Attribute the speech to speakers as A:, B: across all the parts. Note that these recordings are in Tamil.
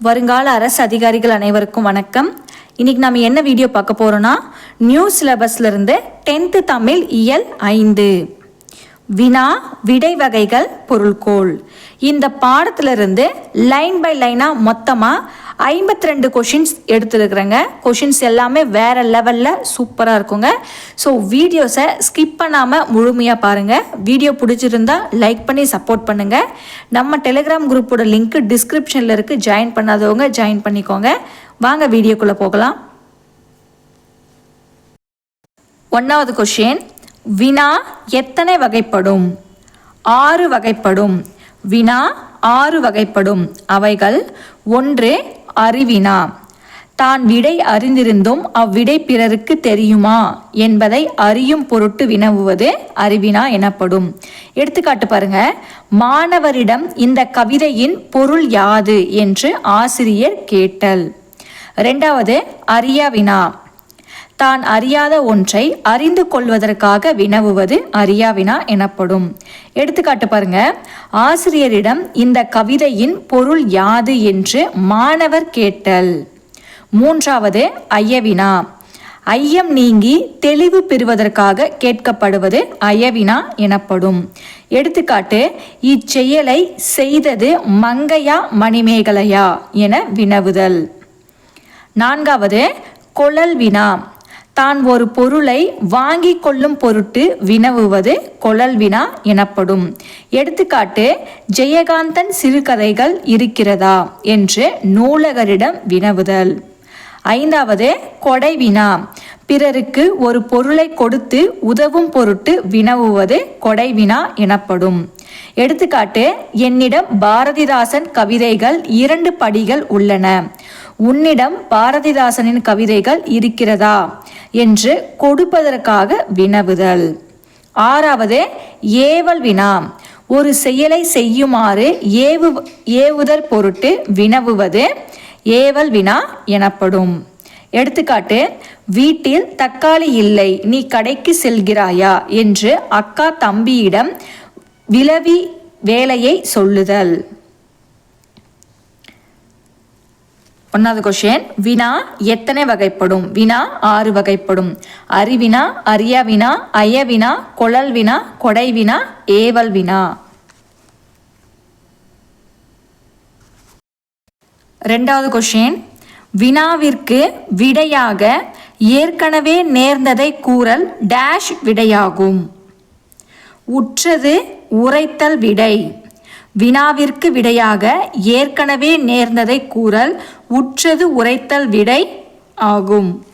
A: வருங்கால அரசு அதிகாரிகள் அனைவருக்கும் வணக்கம். இன்னைக்கு நம்ம என்ன வீடியோ பார்க்க போறோம்னா நியூ சிலபஸ்ல இருந்து டென்த்து தமிழ் இயல் ஐந்து. வினா விடை வகைகள் பொருள்கோள். இந்த பாடத்திலிருந்து லைன் பை லைனாக மொத்தமாக ஐம்பத்தி ரெண்டு கொஷின்ஸ் எடுத்துருக்குறேங்க. கொஷின்ஸ் எல்லாமே வேறு லெவலில் சூப்பராக இருக்குங்க. ஸோ வீடியோஸை ஸ்கிப் பண்ணாமல் முழுமையாக பாருங்கள் வீடியோ பிடிச்சிருந்தா லைக் பண்ணி சப்போர்ட் பண்ணுங்கள் நம்ம டெலிகிராம் குரூப்போட லிங்க்கு டிஸ்கிரிப்ஷனில் இருக்குது ஜாயின் பண்ணாதவங்க ஜாயின் பண்ணிக்கோங்க. வாங்க வீடியோக்குள்ளே போகலாம். ஒன்றாவது கொஷின் வினா எத்தனை வகைப்படும்? ஆறு வகைப்படும். வினா ஆறு வகைப்படும். அவைகள் ஒன்று அறிவினா. தான் விடை அறிந்திருந்தும் அவ்விடை பிறருக்கு தெரியுமா? என்பதை அறியும் பொருட்டு வினவுவது அறிவினா எனப்படும். எடுத்துக்காட்டு பாருங்க. மாணவரிடம் இந்த கவிதையின் பொருள் யாது? என்று ஆசிரியர் கேட்டல். ரெண்டாவது அறியா வினா. தான் அறியாத ஒன்றை அறிந்து கொள்வதற்காக வினவுவது அறியாவினா எனப்படும். எடுத்துக்காட்டு பாருங்க. ஆசிரியரிடம் இந்த கவிதையின் பொருள் யாது என்று மாணவர் கேட்டல். மூன்றாவது ஐயவினா. ஐயம் நீங்கி தெளிவு பெறுவதற்காக கேட்கப்படுவது அயவினா எனப்படும். எடுத்துக்காட்டு இச்செயலை செய்தது மங்கையா மணிமேகலையா என வினவுதல். நான்காவது கொழல் வினா. தான் ஒரு பொருளை வாங்கி கொள்ளும் பொருட்டு வினவுவது கொழல் வினா எனப்படும். எடுத்துக்காட்டு ஜெயகாந்தன் சிறுகதைகள் இருக்கிறதா? என்று நூலகரிடம் வினவுதல். ஐந்தாவது கொடை வினா. பிறருக்கு ஒரு பொருளை கொடுத்து உதவும் பொருட்டு வினவுவது கொடை வினா எனப்படும். எடுத்துக்காட்டு என்னிடம் பாரதிதாசன் கவிதைகள் இரண்டு படிகள் உள்ளன. உன்னிடம் பாரதிதாசனின் கவிதைகள் இருக்கிறதா? என்று கொடுப்பதற்காக வினவுதல். ஆறாவது ஏவல் வினா. ஒரு செயலை செய்யுமாறு ஏவு ஏவுதல் பொருட்டு வினவுவது ஏவல் வினா எனப்படும். எடுத்துக்காட்டு வீட்டில் தக்காளி இல்லை நீ கடைக்கு செல்கிறாயா? என்று அக்கா தம்பியிடம் விலவி வேலையை சொல்லுதல். ஒன்றாவது கொஷின் வினா எத்தனை வகைப்படும்? வினா ஆறு வகைப்படும். அறிவினா அரியா வினா அய வினா கொழல் வினா கொடை வினா ஏவல் வினா. ரெண்டாவது கொஷின் வினாவிற்கு விடையாக ஏற்கனவே நேர்ந்ததை கூறல் டேஷ் விடையாகும். உற்றது உரைத்தல் விடை. வினாவிற்கு விடையாக ஏற்கனவே நேர்ந்ததை கூறல் உற்றது உரைத்தல் விடை ஆகும்.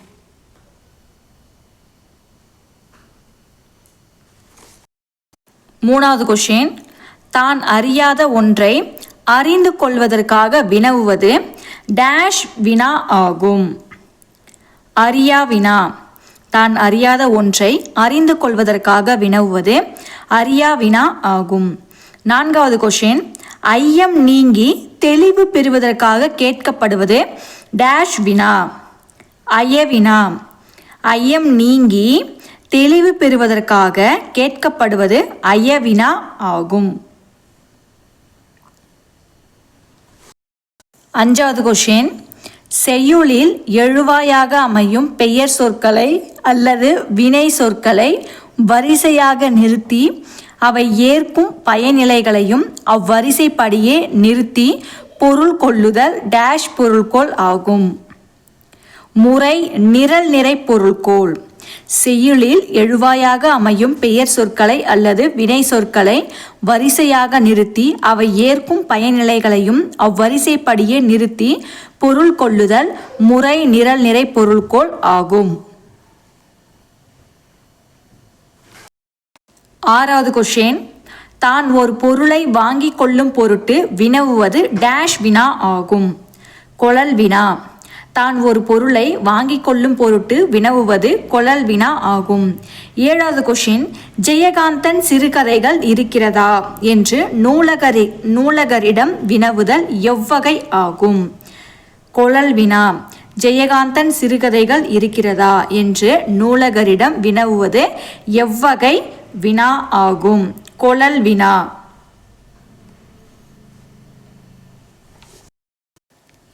A: மூணாவது கொஷின் தான் அறியாத ஒன்றை அறிந்து கொள்வதற்காக வினவுவது டேஷ் வினா ஆகும். அறியா வினா. தான் அறியாத ஒன்றை அறிந்து கொள்வதற்காக வினவுவது அறியா வினா ஆகும். நான்காவது கொஷின் ஐயம் நீங்கி தெளிவு பெறுவதற்காக கேட்கப்படுவது டேஷ் வினா ஐய வினா. ஐயம் நீங்கி தெளிவு பெறுவதற்காக கேட்கப்படுவது ஐய வினா ஆகும். அஞ்சாவது கொஷின் செய்யுளில் எழுவாயாக அமையும் பெயர் சொற்களை அல்லது வினை சொற்களை வரிசையாக நிறுத்தி அவை ஏற்கும் பயனிலைகளையும் அவ்வரிசைப்படியே நிறுத்தி பொருள் கொள்ளுதல் டேஷ் பொருள்கோள் ஆகும். முறை நிரல் நிறை பொருள்கோள். செய்யுளில் எழுவாயாக அமையும் பெயர் சொற்களை அல்லது வினை சொற்களை வரிசையாக நிறுத்தி அவை ஏற்கும் பயனிலைகளையும் அவ்வரிசைப்படியே நிறுத்தி பொருள் கொள்ளுதல் முறை நிரல் நிறை பொருள்கோள் ஆகும். ஆறாவது கொஷின் தான் ஒரு பொருளை வாங்கி கொள்ளும் பொருட்டு வினவுவது டேஷ் வினா ஆகும். கொழல் வினா. தான் ஒரு பொருளை வாங்கி கொள்ளும் பொருட்டு வினவுவது கொழல் வினா ஆகும். ஏழாவது கொஷின் ஜெயகாந்தன் சிறுகதைகள் இருக்கிறதா? என்று நூலகரி நூலகரிடம் வினவுதல் எவ்வகை ஆகும்? கொழல் வினா. ஜெயகாந்தன் சிறுகதைகள் இருக்கிறதா? என்று நூலகரிடம் வினவுவது எவ்வகை வினா ஆகும். கொழல் வினா.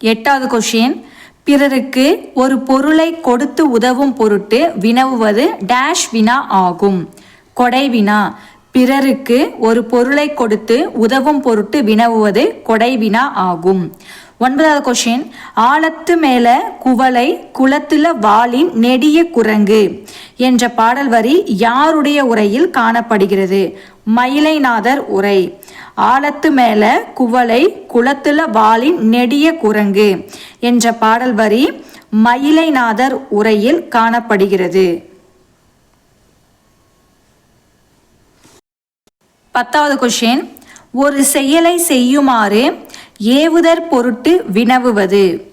A: எட்டாவது கொஷின் பிறருக்கு ஒரு பொருளை கொடுத்து உதவும் பொருட்டு வினவுவது டேஷ் வினா ஆகும். கொடை வினா. பிறருக்கு ஒரு பொருளை கொடுத்து உதவும் பொருட்டு வினவுவது கொடை வினா ஆகும். ஒன்பதாவது கொஷின் ஆழத்து மேல குவளை குளத்துல வாளின் நெடிய குரங்கு என்ற பாடல் வரி யாருடைய உரையில் காணப்படுகிறது? மயிலைநாதர் உரை. ஆழத்து மேல குவளை குளத்துல வாளின் நெடிய குரங்கு என்ற பாடல் வரி மயிலைநாதர் உரையில் காணப்படுகிறது. பத்தாவது கொஷின் ஒரு செயலை செய்யுமாறு ஏவுதற் பொருட்டு வினவுவது.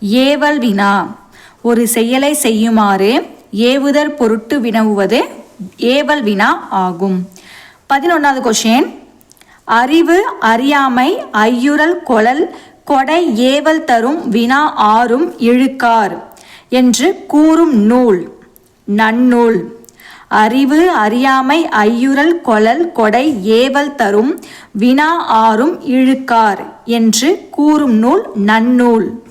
A: ஏவல் வினா. ஒரு செயலை செய்யுமாறு ஏவுதற் பொருட்டு வினவுவது ஏவல் வினா ஆகும். பதினொன்றாவது கொஷின் அறிவு அறியாமை ஐயுறல் கொழல் கொடை ஏவல் தரும் வினா ஆறும் இழுக்கார் என்று கூறும் நூல். நன்னூல். அறிவு அறியாமை ஐயுறல் கொழல் கொடை ஏவல் தரும் வினா ஆறும் இழுக்கார் என்று கூறும் நூல் நன்னூல்.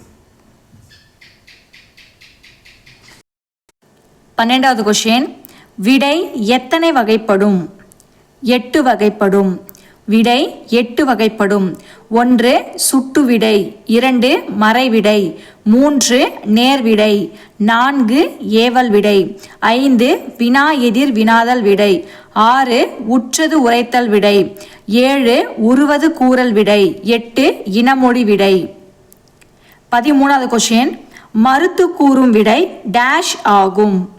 A: பன்னெண்டாவது கொஷின் விடை எத்தனை வகைப்படும்? எட்டு வகைப்படும். விடை எட்டு வகைப்படும். ஒன்று சுட்டு விடை இரண்டு மறைவிடை மூன்று நேர்விடை நான்கு ஏவல் விடை ஐந்து வினா எதிர் வினாதல் விடை ஆறு உற்றது உரைத்தல் விடை ஏழு உருவது கூறல் விடை எட்டு இனமொழி விடை பதிமூணாவது கொஷின் மறுத்து கூறும் விடை டேஷ் ஆகும்.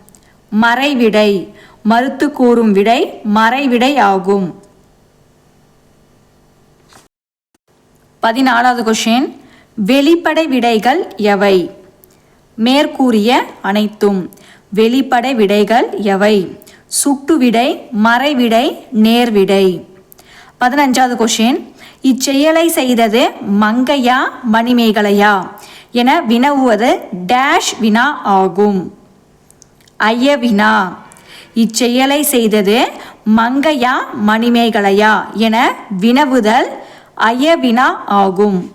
A: மறைவிடை. மறுத்து கூறும் விடை மறைவிடை ஆகும். பதினாலாவது கொஷின் வெளிப்படை விடைகள் எவை? மேற்கூறிய அனைத்தும். வெளிப்படை விடைகள் எவை? சுட்டு விடை மறைவிடை நேர்விடை பதினஞ்சாவது கொஷின் இச்செயலை செய்தது மங்கையா மணிமேகலையா? என வினவுவது டேஷ் வினா ஆகும். ஐய வினா இச்செயலை செய்தது மங்கையா மணிமேகலையா? என வினவுதல் அயவினா ஆகும்.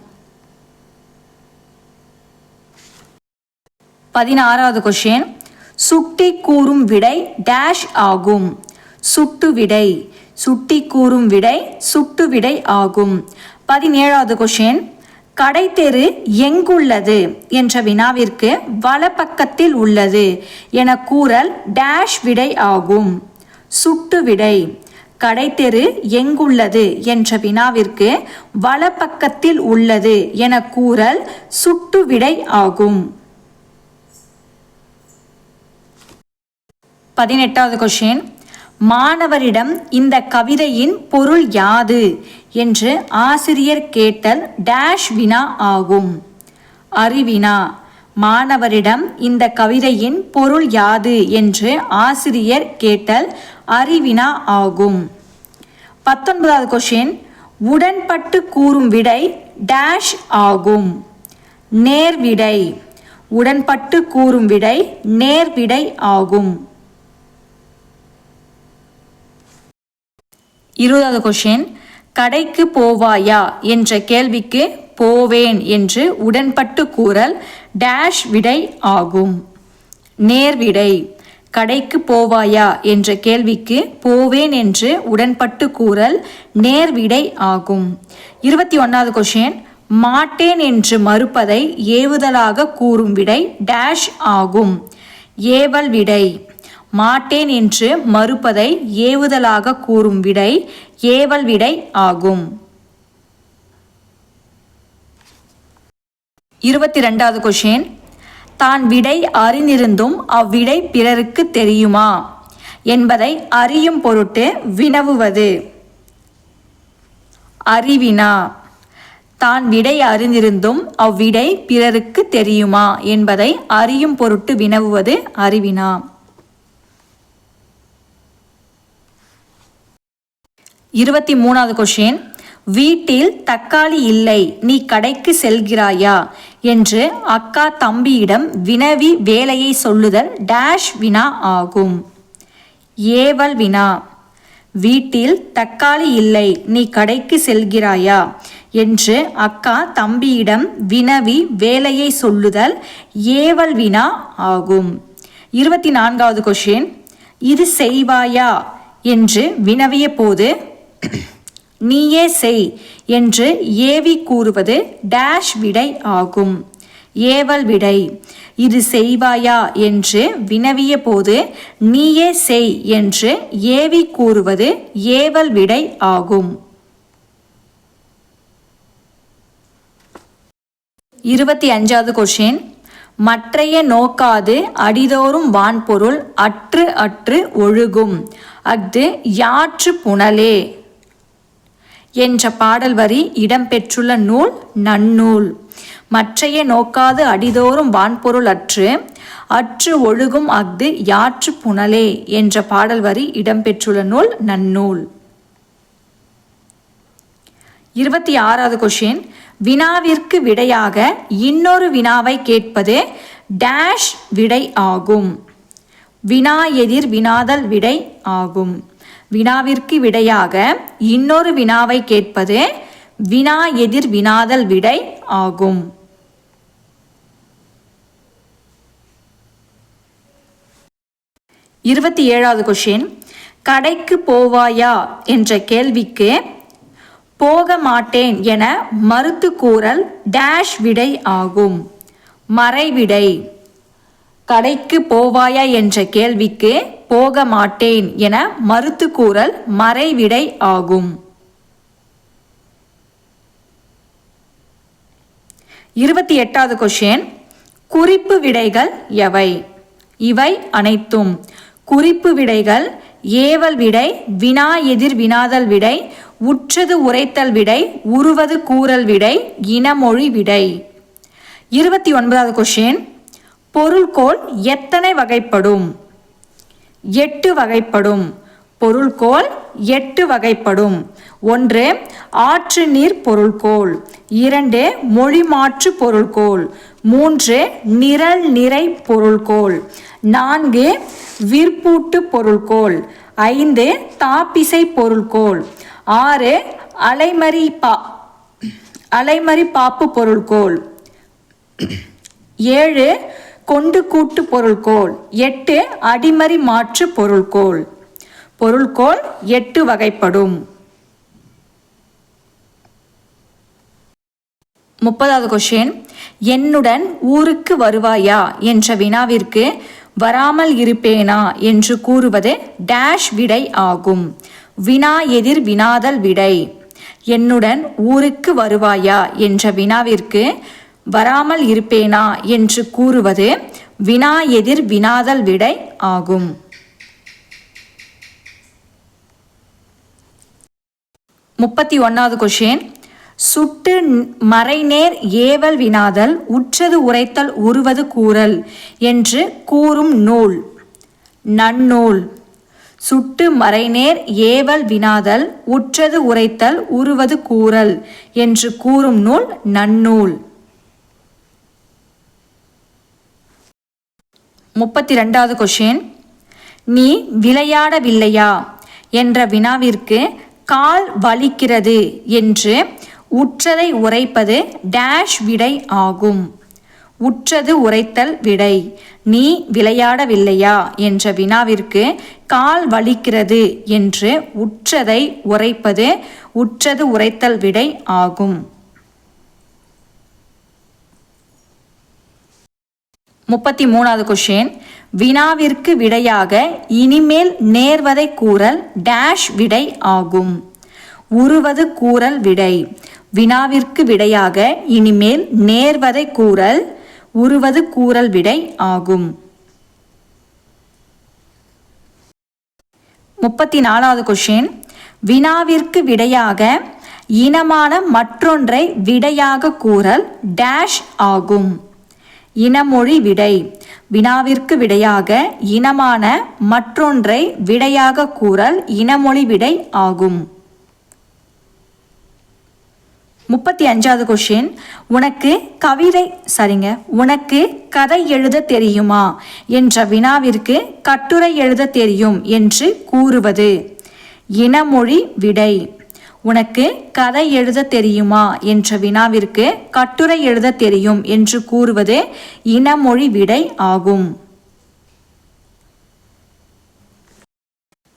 A: பதினாறாவது கொஷின் சுட்டி கூறும் விடை டேஷ் ஆகும். சுட்டு விடை. சுட்டி கூறும் விடை சுட்டு விடை ஆகும். பதினேழாவது கொஷின் கடைத்தெரு எங்குள்ளது என்ற வினாவிற்கு வலப்பக்கத்தில் உள்ளது என கூறல் டேஷ் விடை ஆகும். சுட்டு விடை. கடைத்தெரு எங்குள்ளது என்ற வினாவிற்கு வலப்பக்கத்தில் உள்ளது என கூறல் சுட்டு விடை ஆகும். பதினெட்டாவது கொஷின் மாணவரிடம் இந்த கவிதையின் பொருள் யாது? என்று ஆசிரியர் கேட்டல் டேஷ் வினா ஆகும். அறிவினா மாணவரிடம் இந்த கவிதையின் பொருள் யாது? என்று ஆசிரியர் கேட்டல் அறிவினா ஆகும். பத்தொன்பதாவது கொஷின் உடன்பட்டு கூறும் விடை டேஷ் ஆகும். நேர்விடை. உடன்பட்டு கூறும் விடை நேர்விடை ஆகும். இருபதாவது கொஷின் கடைக்கு போவாயா என்ற கேள்விக்கு போவேன் என்று உடன்பட்டு கூறல் டேஷ் விடை ஆகும். நேர்விடை. கடைக்கு போவாயா? என்ற கேள்விக்கு போவேன் என்று உடன்பட்டு கூறல் நேர்விடை ஆகும். இருபத்தி ஒன்றாவது கொஷின் மாட்டேன் என்று மறுப்பதை ஏவுதலாக கூறும் விடை டேஷ் ஆகும். ஏவல் விடை. மாட்டேன் என்று மறுப்பதை ஏவுதலாக கூறும் விடை ஏவல் விடை ஆகும். இருபத்தி ரெண்டாவது கொஷின் தான் விடை அறிந்திருந்தும் அவ்விடை பிறருக்கு தெரியுமா? என்பதை அறியும் பொருட்டு வினவுவது. அறிவினா தான் விடை அறிந்திருந்தும் அவ்விடை பிறருக்கு தெரியுமா? என்பதை அறியும் பொருட்டு வினவுவது அறிவினா. இருபத்தி மூணாவது கொஷின் வீட்டில் தக்காளி இல்லை நீ கடைக்கு செல்கிறாயா? என்று அக்கா தம்பியிடம் வினவி வேலையை சொல்லுதல் டேஷ் வினா ஆகும். ஏவல் வினா வீட்டில் தக்காளி இல்லை நீ கடைக்கு செல்கிறாயா என்று அக்கா தம்பியிடம் வினவி வேலையை சொல்லுதல் ஏவல் வினா ஆகும். இருபத்தி நான்காவது கொஷின் இது செய்வாயா என்று வினவிய போது நீயே செய் என்று ஏவி கூறுவது டேஷ் விடை ஆகும். ஏவல் விடை. இது செய்வாயா என்று வினவிய போது நீயே செய் என்று ஏவி கூறுவது ஏவல் விடை ஆகும். இருபத்தி அஞ்சாவது கொஷின் மற்றைய நோக்காது அடிதோறும் வான்பொருள் அற்று அற்று ஒழுகும். அஃது யாற்று புனலே. என்ற பாடல் வரி இடம்பெற்றுள்ள நூல் நன்னூல். மற்றைய நோக்காது அடிதோறும் வான்பொருள் அற்று அற்று ஒழுகும் அஃது யாற்று புனலே என்ற பாடல் வரி இடம்பெற்றுள்ள நூல் நன்னூல். இருபத்தி ஆறாவது கொஷின் வினாவிற்கு விடையாக இன்னொரு வினாவை கேட்பது டேஷ் விடை ஆகும். வினா எதிர் வினாதல் விடை ஆகும். வினாவிற்கு விடையாக இன்னொரு வினாவை கேட்பது வினா எதிர் வினாதல் விடை ஆகும். இருபத்தி ஏழாவது கொஷின் கடைக்கு போவாயா என்ற கேள்விக்கு போக மாட்டேன் என மறுத்து கூறல் டேஷ் விடை ஆகும். மறைவிடை. கடைக்கு போவாயா என்ற கேள்விக்கு போக மாட்டேன் என மறுத்து கூறல் மறைவிடை ஆகும். இருபத்தி எட்டாவது கொஷின் குறிப்பு விடைகள் எவை? இவை அனைத்தும். குறிப்பு விடைகள் ஏவல் விடை வினா எதிர் வினாதல் விடை உற்றது உரைத்தல் விடை உருவது கூறல் விடை இனமொழி விடை. இருபத்தி ஒன்பதாவது கொஷின் பொருள்கோள் எத்தனை வகைப்படும்? எட்டு வகைப்படும். பொருள்கோள் எட்டு வகைப்படும். ஒன்று ஆற்று நீர் பொருள்கோள். இரண்டு மொழி மாற்று பொருள்கோள். மூன்று நிரல் நிறை பொருள்கோள். நான்கு விற்பூட்டு பொருள்கோள். ஐந்து தாப்பிசை பொருள்கோள். ஆறு அலைமறி பா அலைமறி பாப்பு பொருள்கோள். ஏழு கொண்டு கூட்டு பொருள்கோள். எட்டு அடிமறி மாற்று பொருள்கோள். பொருள்கோள் எட்டு வகைப்படும். முப்பதாவது கொஷின் என்னுடன் ஊருக்கு வருவாயா என்ற வினாவிற்கு வராமல் இருப்பேனா என்று கூறுவது டேஷ் விடை ஆகும். வினா எதிர் வினாதல் விடை. என்னுடன் ஊருக்கு வருவாயா என்ற வினாவிற்கு வராமல் இருப்பேனா என்று கூறுவது வினா எதிர் வினாதல் விடை ஆகும். முப்பத்தி ஒன்றாவது கொஷின் சுட்டு மறைநேர் ஏவல் வினாதல் உற்றது உரைத்தல் உருவது கூறல் என்று கூறும் நூல். நன்னூல். சுட்டு மறைநேர் ஏவல் வினாதல் உற்றது உரைத்தல் உருவது கூறல் என்று கூறும் நூல் நன்னூல். முப்பத்தி ரெண்டாவது கொஷின் நீ விளையாடவில்லையா? என்ற வினாவிற்கு கால் வலிக்கிறது என்று உற்றதை உரைப்பது டேஷ் விடை ஆகும். உற்றது உரைத்தல் விடை. நீ விளையாடவில்லையா? என்ற வினாவிற்கு கால் வலிக்கிறது என்று உற்றதை உரைப்பது உற்றது உரைத்தல் விடை ஆகும். முப்பத்தி மூணாவது கொஷின் வினாவிற்கு விடையாக இனிமேல் நேர்வதை கூறல் டேஷ் விடை ஆகும். உருவது கூறல் விடை. வினாவிற்கு விடையாக இனிமேல் நேர்வதை கூறல் உருவது கூறல் விடை ஆகும். முப்பத்தி நாலாவது கொஷின் வினாவிற்கு விடையாக இனமான மற்றொன்றை விடையாக கூறல் டேஷ் ஆகும். இனமொழி விடை. வினாவிற்கு விடையாக இனமான மற்றொன்றை விடையாக கூறல் இனமொழி விடை ஆகும். முப்பத்தி அஞ்சாவது கொஷின் உனக்கு கவிதை சரிங்க உனக்கு கதை எழுத தெரியுமா? என்ற வினாவிற்கு கட்டுரை எழுத தெரியும் என்று கூறுவது. இனமொழி விடை. உனக்கு கதை எழுத தெரியுமா? என்ற வினாவிற்கு கட்டுரை எழுத தெரியும் என்று கூறுவது இனமொழி விடை ஆகும்.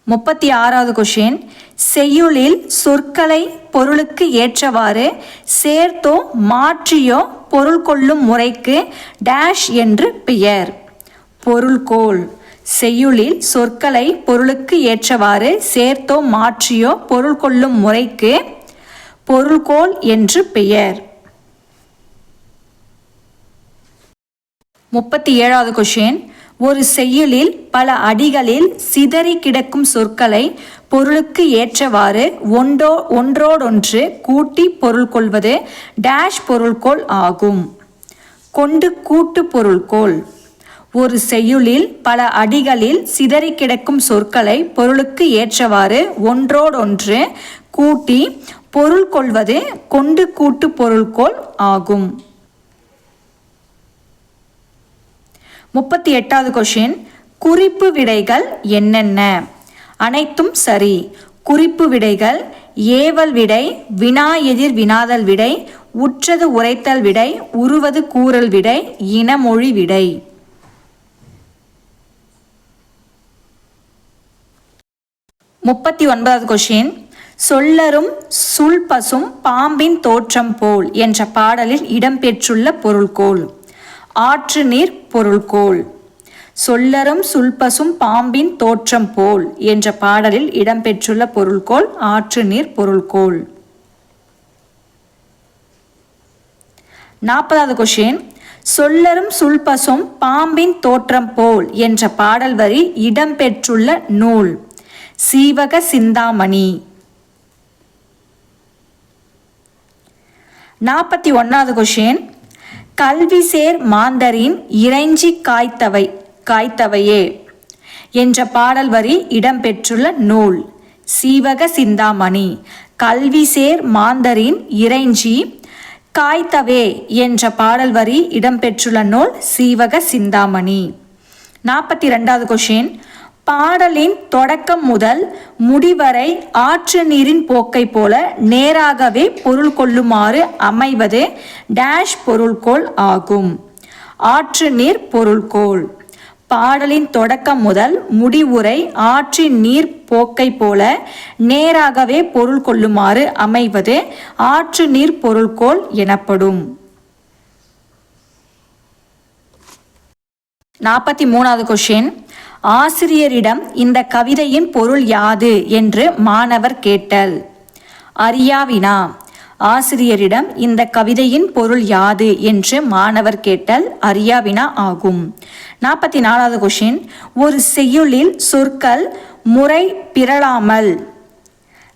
A: முப்பத்தி ஆறாவது கொஷின் செய்யுளில் சொற்களை பொருளுக்கு ஏற்றவாறு சேர்த்தோ மாற்றியோ பொருள் கொள்ளும் முறைக்கு டேஷ் என்று பெயர். பொருள்கோள். செய்யுளில் சொற்களை பொருளுக்கு ஏற்றவாறு சேர்த்தோ மாற்றியோ பொருள் கொள்ளும் முறைக்கு பொருள்கோள் என்று பெயர். முப்பத்தி ஏழாவது கொஷின் ஒரு செய்யுளில் பல அடிகளில் சிதறி கிடக்கும் சொற்களை பொருளுக்கு ஏற்றவாறு ஒன்றோ ஒன்றோடொன்று கூட்டி பொருள் கொள்வது டேஷ் பொருள்கோள் ஆகும். கொண்டு கூட்டு பொருள்கோள். ஒரு செய்யுளில் பல அடிகளில் சிதறி கிடக்கும் சொற்களை பொருளுக்கு ஏற்றவாறு ஒன்றோடொன்று கூட்டி பொருள் கொள்வது கொண்டு கூட்டு பொருள்கோள் ஆகும். முப்பத்தி எட்டாவது கொஷின் குறிப்பு விடைகள் என்னென்ன? அனைத்தும் சரி. குறிப்பு விடைகள் ஏவல் விடை வினா எதிர் வினாதல் விடை உற்றது உரைத்தல் விடை உருவது கூறல் விடை இனமொழி விடை. முப்பத்தி ஒன்பதாவது கொஷின். சொல்லரும் சுல்பசும் பாம்பின் தோற்றம் போல் என்ற பாடலில் இடம்பெற்றுள்ள பொருள்கோள். ஆற்று நீர் பொருள்கோள். சொல்லரும் சுல்பசும் பாம்பின் தோற்றம் போல் என்ற பாடலில் இடம்பெற்றுள்ள பொருள்கோள் ஆற்று நீர் பொருள்கோள். நாற்பதாவது கொஷின். சொல்லரும் சுல்பசும் பாம்பின் தோற்றம் போல் என்ற பாடல் வரி இடம்பெற்றுள்ள நூல். சீவக சிந்தாமணி. நாற்பத்தி ஒன்றாவது கொஷின் கல்விசேர் மாந்தரின் இறைஞ்சி காய்த்தவை காய்த்தவையே என்ற பாடல் வரி இடம்பெற்றுள்ள நூல். சீவக சிந்தாமணி. கல்விசேர் மாந்தரின் இறைஞ்சி காய்த்தவே என்ற பாடல் வரி இடம்பெற்றுள்ள நூல் சீவக சிந்தாமணி. நாற்பத்தி ரெண்டாவது கொஷின் பாடலின் தொடக்கம் முதல் முடிவரை ஆற்று நீரின் போக்கை போல நேராகவே பொருள் கொள்ளுமாறு அமைவது டேஷ் பொருள்கோள் ஆகும். ஆற்று நீர் பொருள்கோள். பாடலின் தொடக்கம் முதல் முடிவுரை ஆற்றின் நீர் போக்கை போல நேராகவே பொருள் கொள்ளுமாறு அமைவது ஆற்று நீர் பொருள்கோள் எனப்படும். நாற்பத்தி மூணாவது கொஷின் ஆசிரியரிடம் இந்த கவிதையின் பொருள் யாது? என்று மாணவர் கேட்டல். அரியாவினா ஆசிரியரிடம் இந்த கவிதையின் பொருள் யாது? என்று மாணவர் கேட்டல். அரியாவினா ஆகும். நாற்பத்தி நாலாவது கொஷின் ஒரு செய்யுளில் சொற்கள் முறை பிறழாமல்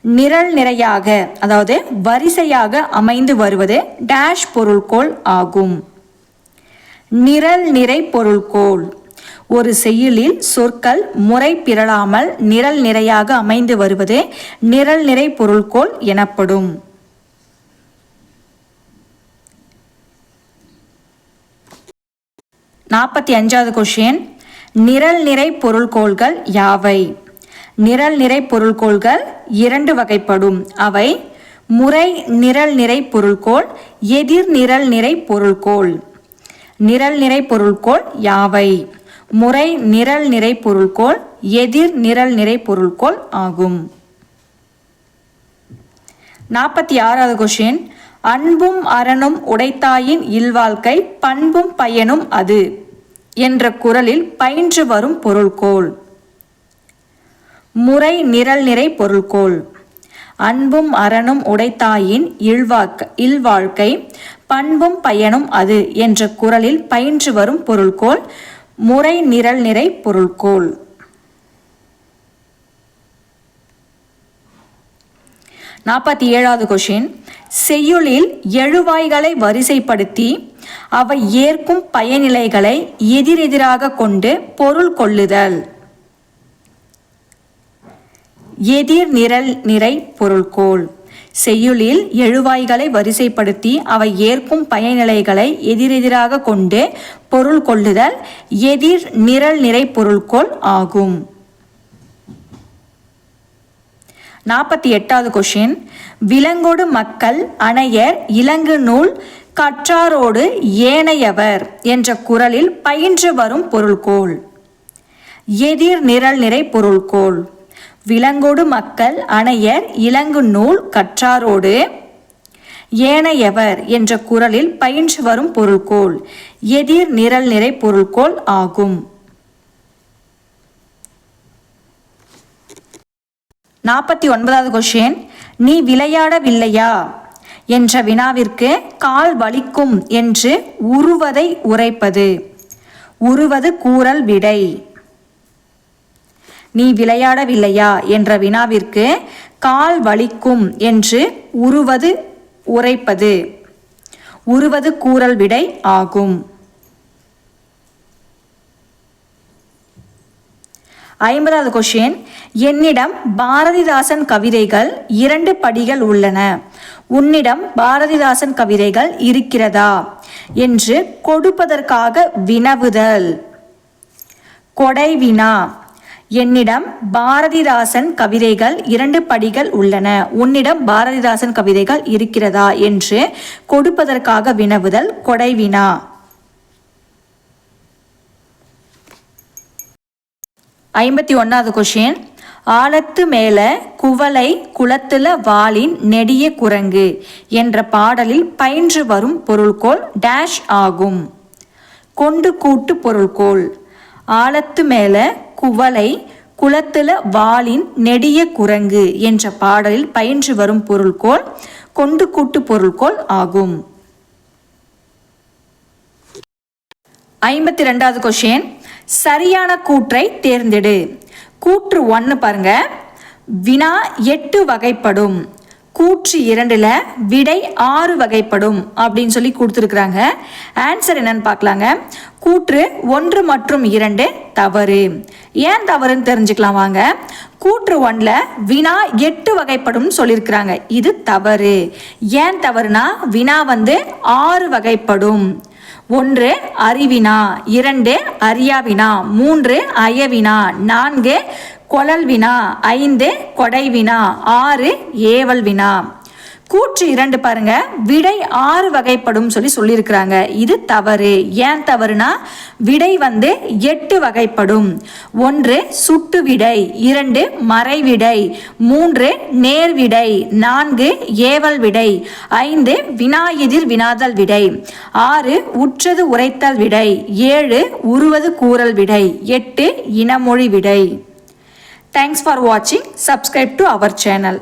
A: நிரல் நிறையாக அதாவது வரிசையாக அமைந்து வருவது டேஷ் பொருள்கோள் ஆகும். நிரல் நிறை பொருள்கோள். ஒரு செய்யுளில் சொற்கள் முறை பிறழாமல் நிரல் நிறையாக அமைந்து வருவது நிரல் நிறை பொருள்கோள் எனப்படும். நாற்பத்தி அஞ்சாவது கொஷின் நிரல் நிறை பொருள்கோள்கள் யாவை? நிரல் நிறை பொருள்கோள்கள் இரண்டு வகைப்படும். அவை முறை நிரல் நிறை பொருள்கோள் எதிர் நிரல் நிறை பொருள்கோள். நிரல் நிறை பொருள்கோள் யாவை? முறை நிரல் நிறை பொருள்கோள் எதிர் நிரல் நிறை பொருள்கோள் ஆகும். நாற்பத்தி ஆறாவது கொஷின் அன்பும் அரணும் உடைத்தாயின் இல்வாழ்க்கை பண்பும் பயனும் அது என்ற குரலில் பயின்று வரும் பொருள்கோள். முறை நிரல் நிறை பொருள்கோள். அன்பும் அரணும் உடைத்தாயின் இல்வாக்க இல்வாழ்க்கை பண்பும் பயனும் அது என்ற குரலில் பயின்று வரும் பொருள்கோள். முறை நிரல் நிறை பொருள்கோள். நாற்பத்தி ஏழாவது கொஷின் செய்யுளில் எழுவாய்களை வரிசைப்படுத்தி அவை ஏற்கும் பயனிலைகளை எதிரெதிராக கொண்டு பொருள் கொள்ளுதல். எதிர் நிரல் நிறை பொருள்கோள். செய்யுளில் எழுவாய்களை வரிசைப்படுத்தி அவை ஏற்கும் பயனிலைகளை எதிரெதிராக கொண்டு பொருள் கொள்ளுதல் எதிர் நிரல் நிறை பொருள்கோள் ஆகும். நாற்பத்தி எட்டாவது கொஷின் விலங்கோடு மக்கள் அணையர் இலங்கு நூல் கற்றாரோடு ஏனையவர் என்ற குரலில் பயின்று வரும் பொருள்கோள். எதிர் நிரல் நிறை பொருள்கோள். விலங்கோடு மக்கள் அணையர் இலங்கு நூல் கற்றாரோடு ஏனையவர் என்ற குரலில் பயின்று வரும் பொருள்கோள் எதிர் நிரல் நிறை பொருள்கோள் ஆகும். நாற்பத்தி ஒன்பதாவது கொஷின் நீ விளையாடவில்லையா? என்ற வினாவிற்கு கால் வலிக்கும் என்று உருவதை உரைப்பது. உருவது கூறல் விடை. நீ விளையாடவில்லையா? என்ற வினாவிற்கு கால் வலிக்கும் என்று உருவது உரைப்பது. உருவது கூறல் விடை ஆகும். ஐம்பதாவது கொஷின் என்னிடம் பாரதிதாசன் கவிதைகள் இரண்டு படிகள் உள்ளன. உன்னிடம் பாரதிதாசன் கவிதைகள் இருக்கிறதா? என்று கொடுப்பதற்காக வினவுதல். கொடை வினா. என்னிடம் பாரதிதாசன் கவிதைகள் இரண்டு படிகள் உள்ளன. உன்னிடம் பாரதிதாசன் கவிதைகள் இருக்கிறதா? என்று கொடுப்பதற்காக வினவுதல் கொடைவினா. ஐம்பத்தி ஒன்றாவது கொஷின் ஆழத்து மேல குவளை குளத்துல வாளின் நெடிய குரங்கு என்ற பாடலில் பயின்று வரும் பொருள்கோள் டேஷ் ஆகும். கொண்டு கூட்டு பொருள்கோள். ஆழத்து மேல குவளை குளத்துல வாளின் நெடிய குரங்கு என்ற பாடலில் பயின்று வரும் பொருள்கோள் கொண்டு கூட்டு பொருள்கோள் ஆகும். ஐம்பத்தி ரெண்டாவது கொஷின் சரியான கூற்றை தேர்ந்தெடு. கூற்று ஒன்று பாருங்க. வினா எட்டு வகைப்படும். கூற்று இரண்டில் விடை ஆறு வகைப்படும் அப்படின்னு சொல்லி கொடுத்துருக்குறாங்க. ஆன்சர் என்னன்னு பார்க்கலாங்க. கூற்று ஒன்று மற்றும் இரண்டு தவறு. ஏன் தவறுன்னு தெரிஞ்சுக்கலாம் வாங்க. கூற்று ஒன்றில் வினா எட்டு வகைப்படும் சொல்லியிருக்கிறாங்க. இது தவறு. ஏன் தவறுனா வினா வந்து ஆறு வகைப்படும். ஒன்று அறிவினா இரண்டு அறியாவினா மூன்று அயவினா நான்கு கொழல் வினா ஐந்து கொடை வினா ஆறு ஏவல் வினா. கூற்று இரண்டு பாருங்க. விடை ஆறு வகைப்படும் சொல்லி சொல்லியிருக்கிறாங்க. இது தவறு. ஏன் தவறுனா விடை வந்து எட்டு வகைப்படும். ஒன்று சுட்டு விடை இரண்டு மறைவிடை மூன்று நேர்விடை நான்கு ஏவல் விடை ஐந்து வினா எதிர் வினாதல் விடை ஆறு உற்றது உரைத்தல் விடை ஏழு உருவது கூறல் விடை எட்டு இனமொழி விடை. Thanks for watching subscribe to our channel